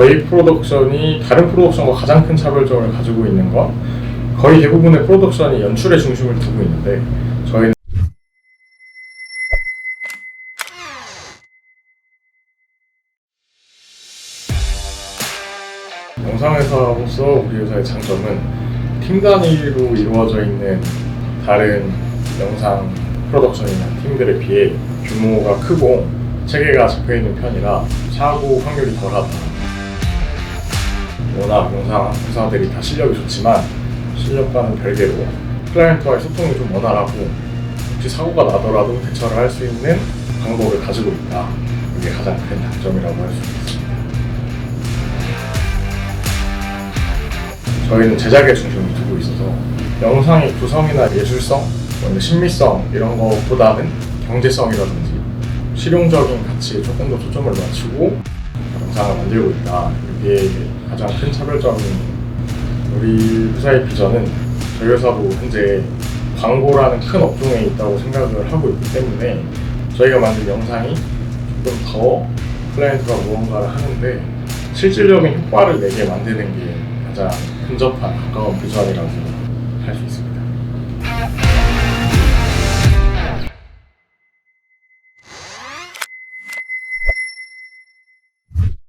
저희 프로덕션이 다른 프로덕션과 가장 큰 차별점을 가지고 있는 건 거의 대부분의 프로덕션이 연출에 중심을 두고 있는데 저희는 영상회사로서 우리 회사의 장점은 팀 단위로 이루어져 있는 다른 영상 프로덕션이나 팀들에 비해 규모가 크고 체계가 잡혀 있는 편이라 사고 확률이 덜하다. 워낙 영상 회사들이 다 실력이 좋지만 실력과는 별개로 클라이언트와의 소통이 좀 원활하고 혹시 사고가 나더라도 대처를 할 수 있는 방법을 가지고 있다. 이게 가장 큰 장점이라고 할 수 있습니다. 저희는 제작에 중심을 두고 있어서 영상의 구성이나 예술성, 뭐 신미성 이런 것보다는 경제성이라든지 실용적인 가치에 조금 더 초점을 맞추고 영상을 만들고 있다. 이게 가장 큰 차별점인 우리 회사의 비전은 저희 회사도 현재 광고라는 큰 업종에 있다고 생각을 하고 있기 때문에 저희가 만든 영상이 조금 더 클라이언트가 무언가를 하는데 실질적인 효과를 내게 만드는 게 가장 근접한 가까운 비전이라고 할 수 있습니다.